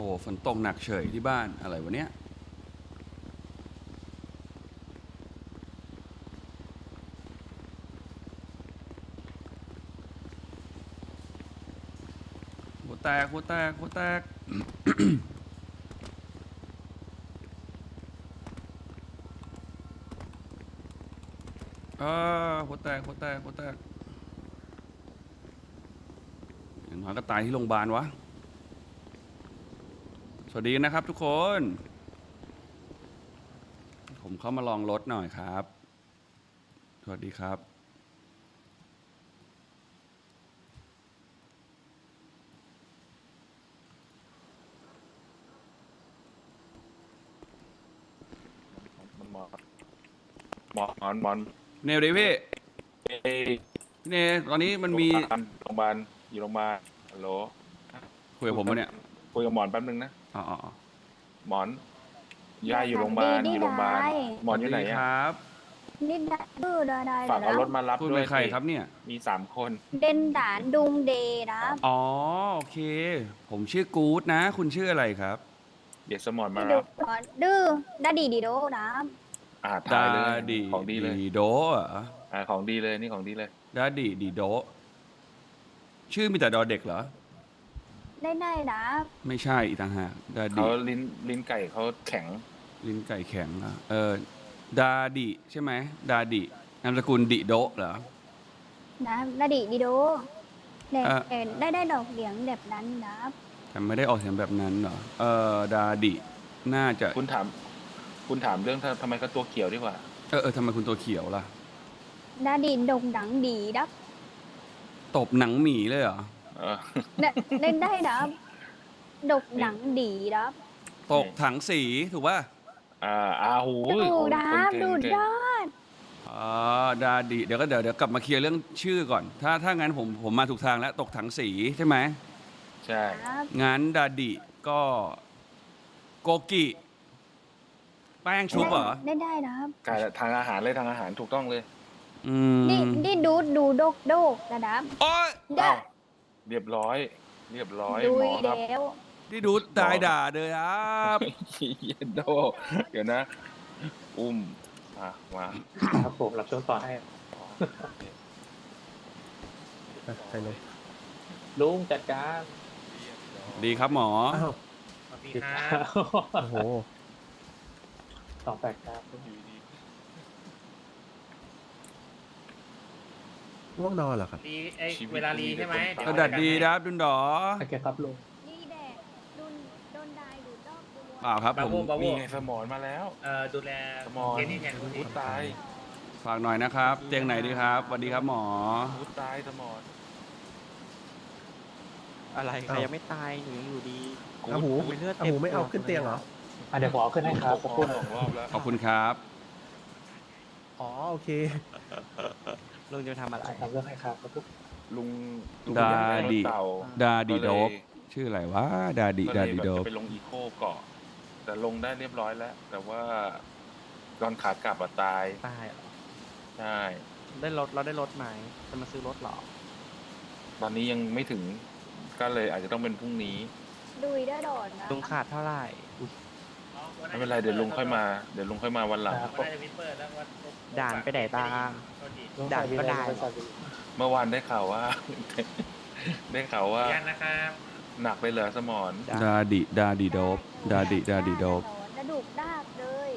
อ้ฝนตกหนักเฉยที่บ้านอะไรวะเนี้ยหัวแตกหัวแตกหัวแตกอ่าหัวแตกหัวแตกหัวแตกอย่างน้อยก็ตายที่โรงพยาบาลวะ สวัสดีนะครับทุกคน ผมเข้ามาลองรถหน่อยครับ สวัสดีครับ มันหมอนหมอนหมอนหมอนเนวดิพี่เอ้ยเนตอนนี้มันมีโรงพยาบาลอยู่โรงพยาบาลฮัลโหลคุยกับผมปะเนี่ย คุยกับหมอนแป๊บนึงนะ อ๋ออ๋ออ๋อหมอนย่าอยู่โรงพยาบาลดีอยู่โรงพยาบาลได้หมอนอยู่ไหนสวัสดีอะครับนี่ได้ดื้อได้ได้ฝากเอารถมารับพูดด้วเป็ยนใครสิครับเนี่ย มีสามคน เดนดานดุงเดนะอ๋อโอเค ผมชื่อกู๊ดนะ คุณชื่ออะไรครับเดี๋ยวสมอนมานี่รัดูบก่อนดื้อดาดีดีโดนะอ่าถ่ายเลยดีของดีเลยโดเหรออ่าของดีเลยนี่ของดีเลยดาดีดีโด ชื่อมีแต่ดอเด็กเหรอ ได้ได้นะไม่ใช่อีกต่างหากดาดีเขาลิ้นลิ้นไก่เขาแข็ง ลิ้นไก่แข็งอะเออดาดิใช่ไหมดาดินามสกุลดิโดเหรอ นะดาดีดีโดเด็กอะ เอ็นได้ได้ดอกเหลียงแบบนั้นนะแต่ไม่ได้ออกเสียงแบบนั้นเหรอเออดาดิน่าจะคุณถาม คุณถามเรื่องทำทำไมเขาตัวเขียวดีกว่า เออเออทำไมคุณตัวเขียวล่ะดาดีดงดังดีดับตบหนังหมีเลยเหรอ เออได้ได้ได้ดับดกหนังดีดับตกถังสีถูกป่ะอ่าอาหูดูดับคนเก่งดูเก่งดอดอ๋อดาดิเดี๋ยวก็เดี๋ยวเดี๋ยวกลับมาเคลียร์เรื่องชื่อก่อน ถ้าถ้างั้นผมผมมาถูกทางแล้วตกถังสีใช่ไหมใช่ครับงั้นดาดิก็โกกิแป้งชุบเหรอได้ได้ดับ การทางอาหารเลยทางอาหารถูกต้องเลย อืมนี่นี่ดูดดูดกโดกนะดับโอ้ยได้อ้าว เรียบร้อย เรียบร้อยดุหมยอครับแล้วนี่ดูตายด่าเลยครับเยนโดเดี๋ยวนะ อุ้มอะมาครับผมรับช่วงต่อให้ไปเลยลุงจัดการ ดีครับหมออ้าวสวัสดีผิดครับโอ้โหสองแปดครับ ง่วงนอนเหรอครับ รีเอ้ยเวลารีใช่ไหมเยวกระดัดดีครับดุนดอโอเคครับลุง นี่แดดดุนโดนได้ดูดอกดูเปล่าครับบาผมโวบาโวมีไงสมอนมาแล้ว เอ่อดูแลสมอนเคสที่แทนคุณพุตายฝากหน่อยนะครับ เตียงไหนดีครับสวัสดีครับหมอพุตายสมอนอะไรใครอ้าวยังไม่ตายหนูยังอยู่ดีอาหูทำไมเลือดอาเต็มหูไม่เอาตัวขึ้นเตียงเหรอ อะเดี๋ยวผมเอาขึ้นให้ครับขอบคุณสองรอบแล้วขอบคุณครับ อ๋อโอเค ลุงจะทำอะไร ทำเรื่องให้ครับขอบคุณลุงลุงดาอยกได้รถดิ เต่าดาดิก็เลยโดบชื่ออะไรวะดาดิก็ดาเลยดิแบบโดบจะไปลงอีโคเกาะ แต่ลงได้เรียบร้อยแล้ว แต่ว่าตอนขากลับอะตายตายเหรอใช่ได้รถเราได้รถไหมจะมาซื้อรถเหรอ ตอนนี้ยังไม่ถึงก็เลยอาจจะต้องเป็นพรุ่งนี้ ดุยได้ดอนนะลุงขาดเท่าไหร่อุ๊ย ไม่เป็นไรเดี๋ยวลุงค่อยมาเดี๋ยวลุงค่อยมาวันหลัง ครับก็ได้วิปเปอร์แล้วว่าด่านไปไหนตามโทษทีลุงด่าใส่นก็ได้ใส่วีเมื่อวานได้ข่าวว่า ได้ข่าวว่ายันนะครับหนักไปเหรอสมอนดาดิดาดิโดบดาดิดาดิโดบกระดูกดาบเลย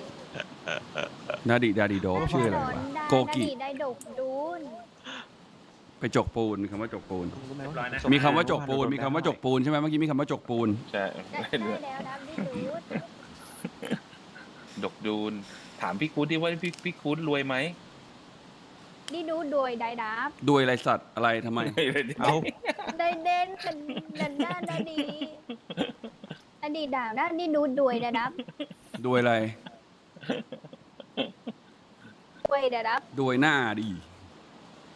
ดาดิดาดิโดบชื่ออะไรวะโกกิ ได้ดกดูนไปจกปูนมีคำว่าจกปูนลุงรู้ไหมเรียบว่าร้อยนะมีคำว่าจกปูน มีคำว่าจกปูนใช่ไหมเมื่อกี้มีคำว่าจกปูน ใช่ได้ได้เลยได้แล้วนะได้ดู ดดกดูน ถามพี่คูดดิว่าพี่พี่คูดรวยไหมนี่ดูดวยได้ดับด้วยอะไรสัตว์อะไรทำไม เอา ได้เด่นเป็นเด่นด้านได้ดีอดีตดาวนะนี่ดูดวยได้ดับด้วยอะไร ดวยได้ดับด้วยหน้าดี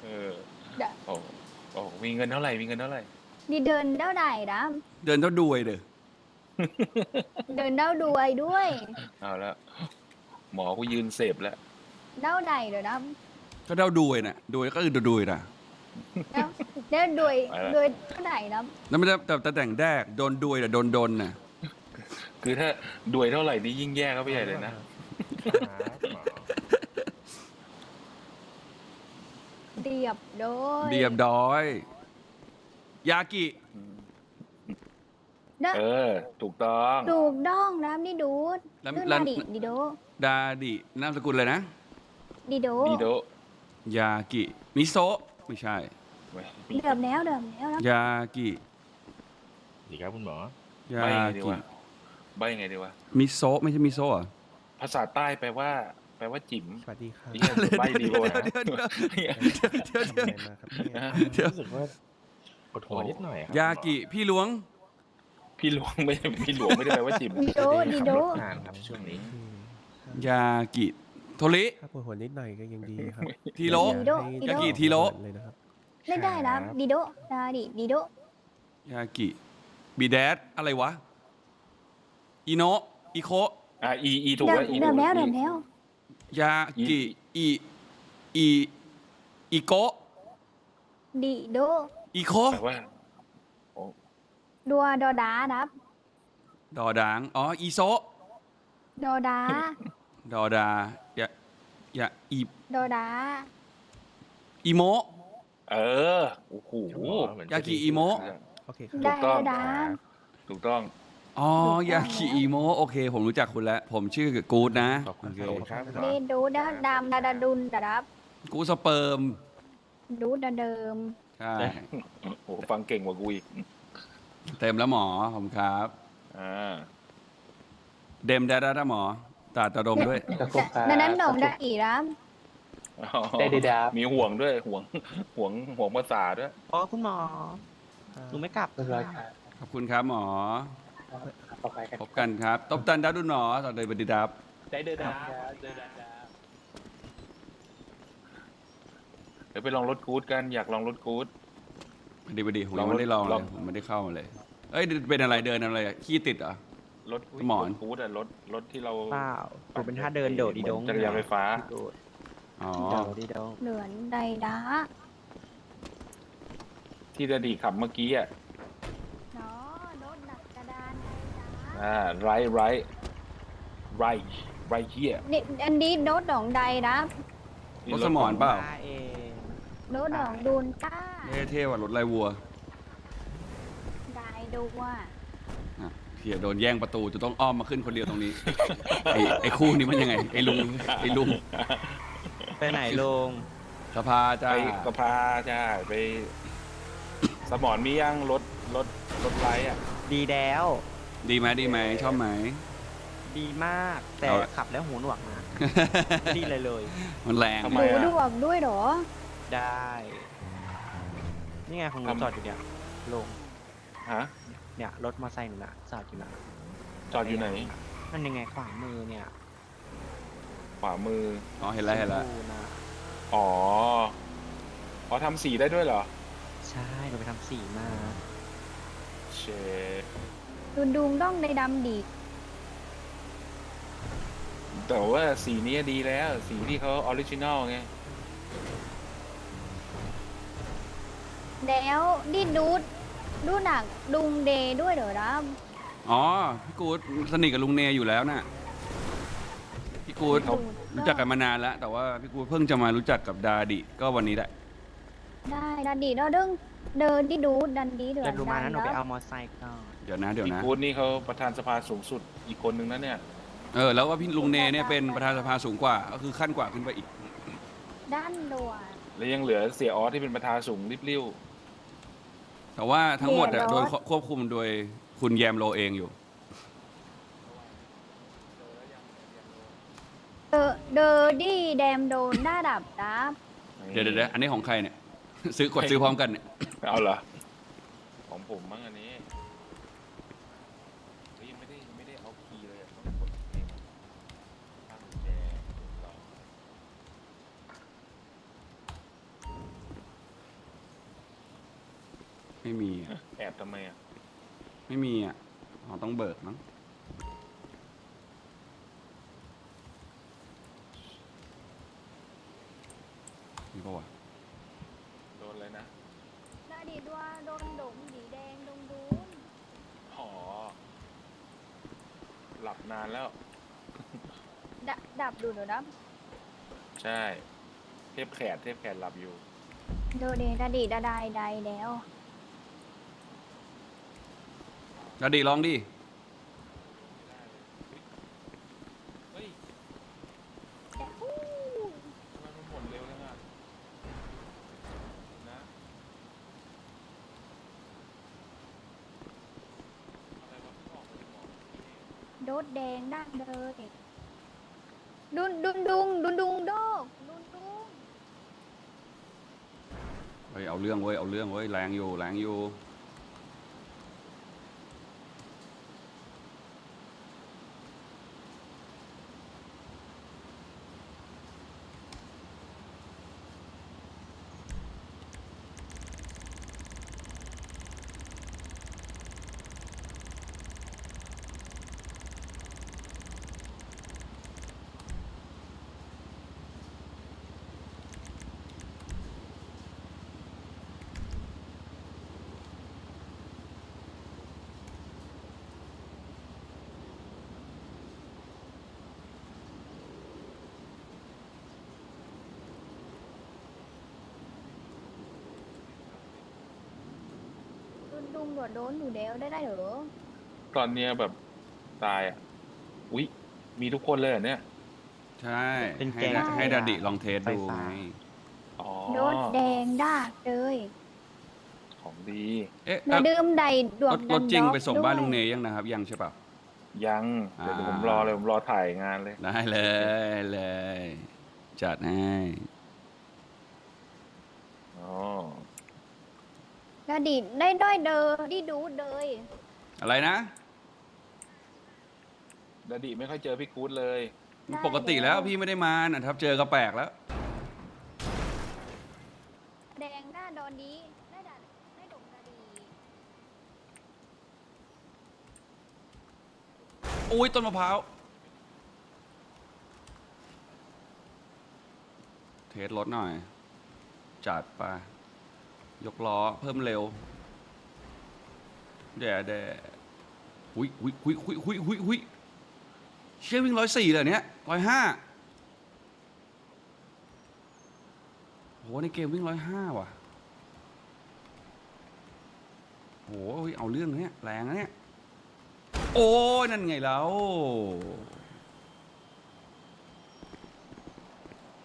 เออเดี๋ยวโอ้โอ้มีเงินเท่าไหร่มีเงินเท่าไหร่นี่เดินเด้าได้ดับ เดินเท่าด้วยเด้อ เดินเด้าดวยด้วย เอาแล้วหมอกูยืนเสพแล้ว เด้าใดเด้อดับก็เท่าด้วยน่ะด้วยก็คือด้วยน่ะแล้วเด้าดวยไปละ ดวยเท่าไหร่ดับแล้วไม่ได้แต่แต่แต่งแดกโดนด้วยแต่โดนโดนน่ะคือถ้าด้วยเท่าไหร่นี่ยิ่งแย่เข้าไปใหญ่เลยนะ เดียบโดยเรียบร้อย ยากิเด้อเออ ถูกต้อง ถูกด้องน้ำดิดูดแล้วชื่อแล้วนาดิดิโดดาดินามสกุลเลยนะ ดิโดดีโดยากิ มิโซะไม่ใช่เว้ยเดิมแล้วเดิมแล้วนะยากิ ดีครับคุณหมอ ยาใบยังไงดีกิ วะใบยังไงดีวะ มิโซะไม่ใช่มิโซะเหรอภาษาใต้แปลว่า แปลว่าจิ๋มสวัสดีครับไอ้เหี้ยใบดีกว่าเดี๋ยวเดี๋ยวเดี๋ยวเดี๋ยวเดี๋ยวทำอะไรมาครับเนี่ยเดี๋ยวรู้สึกว่าปวดหัวนิดหน่อยครับยากิ พี่หลวง พี่หลวงไม่พี่หลวงไม่ได้แปลว่าจิ๋มดิโดดิโดนานครับช่วงนี้อืมยากิโทริ ถ้าปวดหัวนิดหน่อยก็ยังดีครับทีโร่ให้ยากิทีโร่ เลยนะครับไม่ได้นะดิโดดาดิดิโดยากิบีแดดอะไรวะอิโนะอิโคะอะอีอีถูกเดิมแล้วอีเดิถูมกแล้วเดิอีมแล้วยากิอีอีอีโกะดิโดอีโคะแปลว่า ดัวดอดาดับ ดอดาง อ๋อ อีโซะดอดา ดอดายายาอีดอดา อีโมะ เออ โอ้โหยากิอิโมะ โอเคครับ ได้ถูกต้อง ดา ถูกต้อง อ๋อ ยากิอิโมะ โอเค ผมรู้จักคุณแล้ว ผมชื่อกูดนะขอบคุโอณเคครับคุณหมอดิดูดาดามดาดาดุนดาดับ กูสเปิร์ม ดูดาเดิม ใช่ โอ้โห ฟังเก่งกว่ากูอีก เต็มแล้วหมอผมครับ อ่าเดมแดดดาหมอตาตาดมด้วยตะคุบครับ ดังนั้นดองได้อีรับได้ดีดาบมีห่วงด้วยห่วงห่วงห่วงภาษาด้วย อ๋อคุณหมอหนูไม่กลับเรียบร้อยครับขอบคุณครับหมอต่อไปกันพบกันครับ ตบตันดาดุนหนอต่อเลยบดีดับ ได้เดินดาบเดินดาบ เดี๋ยวไปลองรถกู๊ดกันอยากลองรถกู๊ด บดีบดีผมลยัองงไม่ได้ลองลเลอยงผมไม่ได้เข้ามาเลย เอ้ยเป็นอะไรเดินอะไรอะขี้ติดเหรอ รถหมอนรถกู๊ดอะรถรถที่เราเปล่าหนูเป็นท่าเดินโดดดีดงจักรยานไฟฟ้า โดดอ๋อโดดดีดงเหลือนใดดาที่ดาดีขับเมื่อกี้อะเนาะโดดหนักกระดานใดดาอ่าไรไรไรไรเฮียนี่อันนี้โดดดองใดดับรถสมอนเปล่ามาเอง โดดดองดูนต้าเท่เท่ว่ะรถไรวัวได้ดูว่าอะเพียโดนแย่งประตูจะต้องอ้อมมาขึ้นคนเดียวตรงนี้ ไอ้ไอ้คู่นี้มันยังไง ไอ้ลุงไอ้ลุงไปไหนลง สภาจ้าไปกระพาใช่ไป สมอนมียังรถรถรถไรอะ ดีแล้ว ดีไหมดีไหมชอบไหม ดีมากแต่เอาละ ขับแล้วหูหนวกนะไม่ดีเลยเลย มันแรงทำไมดูอะ ดวกด้วยเหรอ ได้ นี่ไงของหนูทำ จอดอยู่เนี่ย ลง ฮะ เนี่ยรถมอเตอร์ไซค์หนูนะจอดอยู่นะจอดอยู่ไหน นั่นยังไงขวามือเนี่ยขวามือ อ๋อเห็นแล้วเห็นแล้วชมพูนะอ๋อ อ๋อทำสีได้ด้วยเหรอ ใช่เราไปทำสีมา เชดูดุงต้องในดำดีแต่ว่าสีนี้ดีแล้ว สีที่เขาออริจินอลไง แล้วนี่ดูดดูหนักดุงเดย์ด้วยเหรอดับอ๋อพี่กูดสนิทกับลุงเนอยู่แล้วน่ะพี่กูดเขารู้จักกันมานานแล้ว แต่ว่าพี่กูดเพิ่งจะมารู้จักกับดาดิก็วันนี้แหละได้ดันดีเราเรื่องเดินที่ดูดันดีเดือแต่นดูมานะหนูไปดัเอามอเตอร์ไซค์ก่อนเดี๋ยวนะเดี๋ยวพี่นะกูดนี่เขาประธานสภาสูงสุดอีกคนนึงนะเนี่ยเออแล้วว่าพี่ลุงเนเนี่ยเป็นประธานสภาสูงกว่าก็คือขั้นกว่าขึ้นไปอีก ด้านด่วนแล้วยังเหลือเสียออสที่เป็นประธานสูงริบลิ่ว แต่ว่าทั้งหมดอะเดี๋ยวโดยควบคุมโดยคุณแยมโลเองอยู่ เดอเดอดี้แดมโดนหน้าดับดับเดี๋ยวเดี๋ยวเดี๋ยวอันนี้ของใครเนี่ย ซื้อกดซื้อพร้อมกันเนี่ย เอาเหรอของผมมั้งอันนี้ ไม่มีอะแอบทำไมอะไม่มีอะอ๋อต้องเบิกมั้งนี่ปะวะโดนเลยนะหน้าดีด้วยโดนดงดีแดงดงดูนอ๋อนานแล้วดดับดูหนูนะใช่ เทพแขกเทพแขกหลับอยู่ดูดิดาดีดาดายใดแล้ว ดาดิลองดิ เฮ้ยทำไมมันหมดเร็วจังอะนะอะไรวะเพิ่งออกเพิ่งออกโดดแดงดังเลยดุนดุนดุงดุนดุงโดกดุนดุงเฮ้ยเอาเรื่องเว้ยเอาเรื่องเว้ยแรงอยู่แรงอยู่ ดุนดุงโดดโดนหนูเดวได้ได้เหรอตอนเนี้ยแบบตายอะอุ๊ยมีทุกคนเลยเหรอเนี่ย ใช่เป็นให้แกงดาให้ไฟฟ้าดาดิลองเทสดูไฟฟ้า ไงอ๋อ โดดแดงดักเลยของดี เอ๊ะแล้วดื่มใดดวรงถรถจริงดันดอกไปส่งบ้านด้วยลุงเนยยังนะครับ ยังใช่ปะ ยัง เดี๋ยวอ่า ผมรอเลย ผมรอถ่ายงานเลย ได้เลยเลย จัดให้ อ๋อ ดาดีได้ด้อยเดอดีดูเดยอะไรนะดาดิไม่ค่อยเจอพี่กู๊ดเลยได้ปกติแล้วแล้วพี่ไม่ได้มานะครับ เจอก็แปลกแล้ว แดงหน้าดอนดีได้ดาได้ดงดาดีอุ้ยต้นมะพร้าว เทสรถหน่อย จัดไป ยกล้อเพิ่มเร็วเดี๋ยวเดี๋ยวหุยหุยหุยหุยหุยหุยหุยเชี่ยวิ่งร้อยสี่เลยเนี้ยร้อยห้าโหในเกมวิ่งร้อยห้าว่ะโหเอาเรื่องเนี่ยแรงนะเนี่ยโอ้ยนั่นไงแล้ว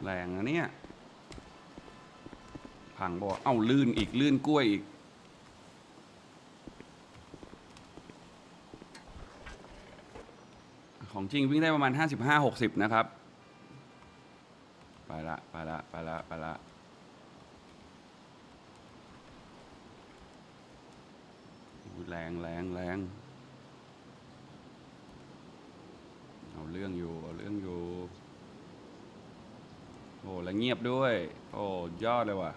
แรงนะเนี่ย พังบอกเอ้าลื่นอีกลื่นกล้วยอีก ของจริงวิ่งได้ประมาณ 55 60 นะครับ ไปละไปละไปละไปละแรงแรงแรงเอาเรื่องอยู่เอาเรื่องอยู่ โอ้แล้วเงียบด้วย โอ้ยอดเลยว่ะ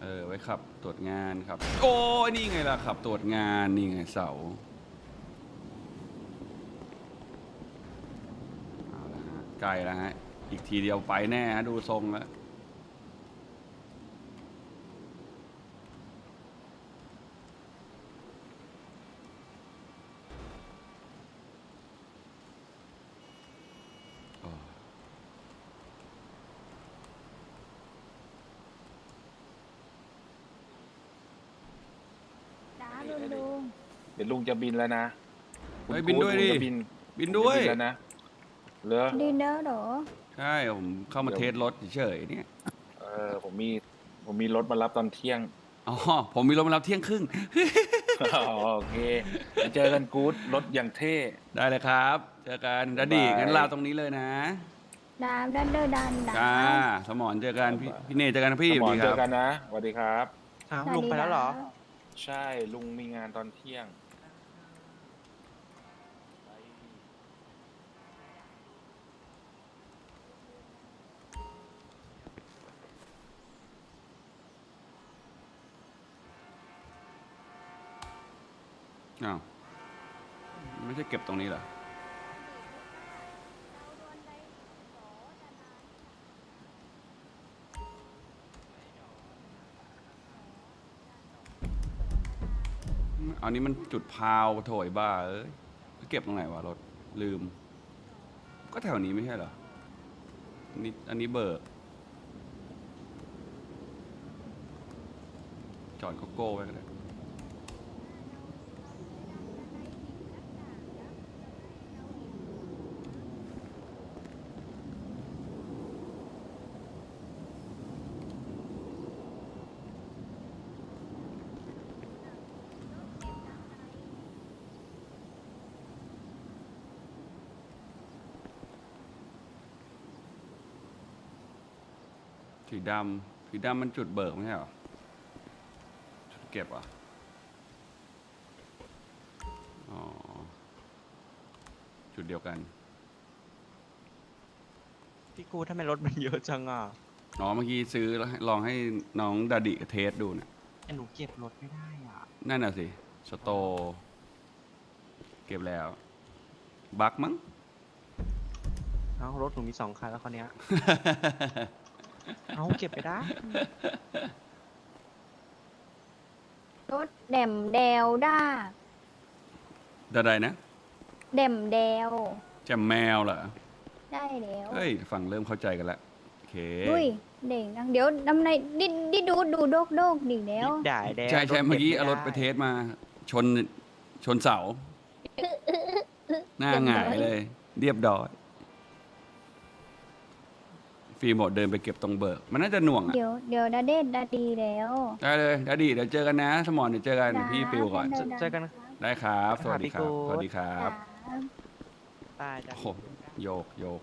เออไว้ขับตรวจงานครับ โอ้ยนี่ไงล่ะขับตรวจงานนี่ไงเสาเอาละฮะใกล้แล้วฮะอีกทีเดียวไปแน่ฮะดูทรงแล้ว ดาดุนดุง เดี๋ยว ลุงจะบินแล้วนะเฮ้ยคุณบินด้วยกู๊ดิลุงจะบินบินด้วย จะบินแล้วนะเหรอดีเนอร์เหรอใช่ ผมเข้ามาเทสรถเฉยๆเนี่ย เออผมมีผมมีรถมารับตอนเที่ยงอ๋อ ผมมีรถมารับเที่ยงครึ่ง อ๋อโอเคไปเจอกันกู๊ดรถอย่างเท่ ได้เลยครับ เจอกันดาดีบ๊ายบาย งั้นลาตรงนี้เลยนะดามดันเดอร์ดันดาจ้าสมอนเจอกันพี่พี่เนยเจอกันนะพี่สมสอวันสดีเจคอรับกันนะสวัสดีครับ อ้าวดาลุงไปแล้วเหรอดาใช่ลุงมีงานตอนเที่ยง อ้าว ไม่ใช่เก็บตรงนี้เหรอ อันนี้มันจุดพาวโถยบ้า เอ้ยเก็บตรงไหนวะรถ ลืม ก็แถวนี้ไม่ใช่เหรอนนี้อันนี้เบิกจอดโกโก้ไว้ก็ได้ สีดำสีดำมันจุดเบิกไม่ใช่เหรอ จุดเก็บเหรอะอ๋อ จุดเดียวกัน พี่กูทำไมรถมันเยอะจังอะอ๋อเมื่อกี้ซื้อแล้วให้ลองให้น้องดาดิเทสดูเนี่ยแต่หนูเก็บรถไม่ได้อะ นั่นน่ะสิ สโตร์เก็บแล้ว บักมั้ง เอ้ารถหนูมีสองคันแล้วคันเนี้ย เอาเก็บไปได้ รถเด่มแดวด้าดาไดนะเด่มแดวแจมแมวเหรอได้แล้วเฮ้ยฝั่งเริ่มเข้าใจกันแล้วโอเค อุ้ยเด่งจังเดี๋ยวดำในดิดิดูดูโดกโดกดิแล้วด่ายแดงใช่ใช่ถเมื่อกี้ก็บเอารถไปด้เทสมา ชนชนเสา หน้าหงายเลย เรียบร้อย ฟิล์มบอกเดินไปเก็บตรงเบิก มันน่าจะหน่วงอะ เดี๋ยวเดี๋ยวดาเดดดาดีแล้วได้เลยได้ดีเดี๋ยวเจอกันนะ สมอนเดี๋ยวเจอกันจ้าพี่ปิวก่อนได้เจอกันได้ครับ สวัสดีครับครับพี่กู๊ดสวัสดีครับจ้าได้จ้ะ โอ้โห โยกโยก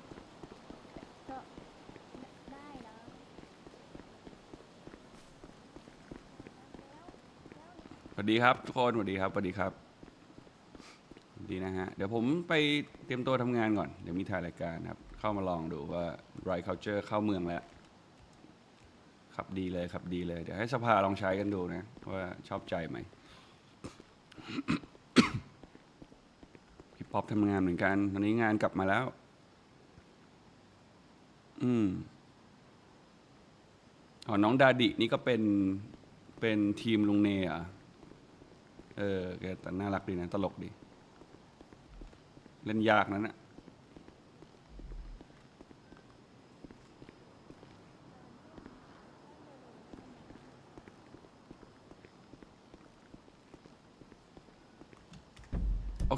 ได้แล้ว สวัสดีครับทุกคนสวัสดีครับสวัสดีครับสวัสดีนะฮะ เดี๋ยวผมไปเตรียมตัวทำงานก่อน เดี๋ยวมีถ่ายรายการครับ เข้ามาลองดูว่า Right Culture เข้าเมืองแล้วขับดีเลยขับดีเลย เดี๋ยวให้สภาลองใช้กันดูนะ ว่าชอบใจไหมพี่ป๊อปทำงานเหมือนกัน ตอนนี้งานกลับมาแล้ว อืมอ๋อน้องดาดินี่ก็เป็นเป็นทีมลุงเนยเหรอะเออแกแต่น่ารักดีนะ ตลกดี เล่นยากนั้นนะ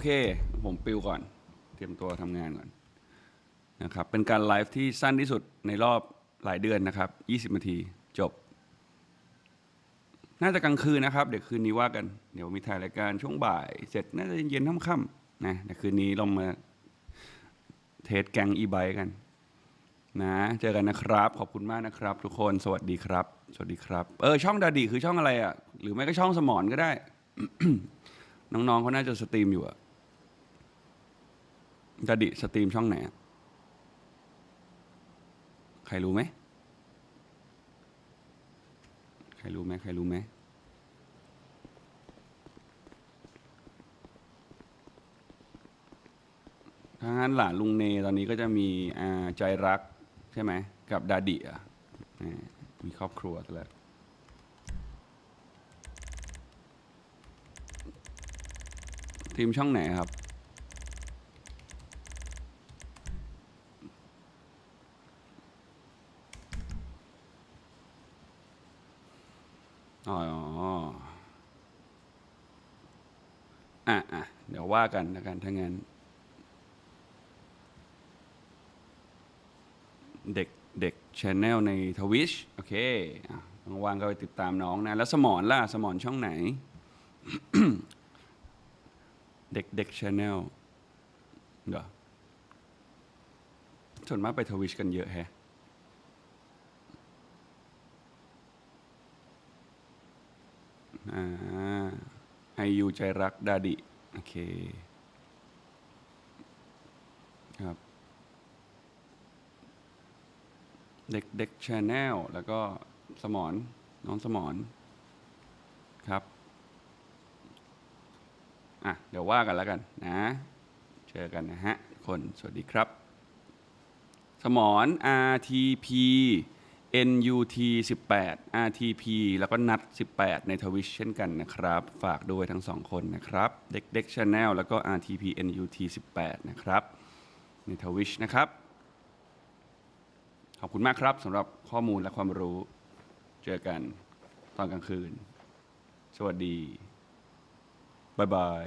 เคผมปิวก่อน เตรียมตัวทำงานก่อนนะครับเป็นการไลฟ์ที่สั้นที่สุดในรอบหลายเดือนนะครับ 20 นาทีจบ น่าจะกลางคืนนะครับ เดี๋ยวคืนนี้ว่ากัน เดี๋ยวมีถ่ายรายการช่วงบ่าย เสร็จน่าจะเย็นๆค่ำๆนะเดี๋ยวคืนนี้ลองมาเทสแกงอีไบกันนะเจอกันนะครับ ขอบคุณมากนะครับ ทุกคนสวัสดีครับ สวัสดีครับ เออช่องดาดีคือช่องอะไรอะ หรือไม่ก็ช่องสมอนก็ได้ น้องๆเขาน่าจะสตรีมอยู่อะ ดาดิสตรีมช่องไหนอะใครรู้ไหม ใครรู้ไหม ใครรู้ไหม ทางานหลานลุงเนตอนนี้ก็จะมีใจรักใช่ไหม กับดาดิอะมีครอบครัวแล้วทีมช่องไหนครับ อ๋ออะอะเดี๋ยวว่ากันนะกันถ้างั้น เด็กเด็กชแนลในทวิชโอเคอว่างๆก็ไปติดตามน้องนะ แล้วสมอนล่ะ สมอนช่องไหน เด็กเด็กชแนลเดี๋ยวส่วนมากไปทวิชกันเยอะแฮะ อ่า ไอยูใจรักดาดิ โอเค ครับ เด็กเด็กชแนลแล้วก็สมอนน้องสมอนครับ อะ เดี๋ยวว่ากันแล้วกันนะ เจอกันนะฮะ คน สวัสดีครับ สมอน RTP NUT 18 RTP แล้วก็นัด 18 ในทวิชเช่นกันนะครับ ฝากด้วยทั้งสองคนนะครับ เด็กเด็ก Channel แล้วก็ RTP NUT 18 นะครับ ในทวิชนะครับ ขอบคุณมากครับสำหรับข้อมูลและความรู้ เจอกันตอนกลางคืน สวัสดี บ๊ายบาย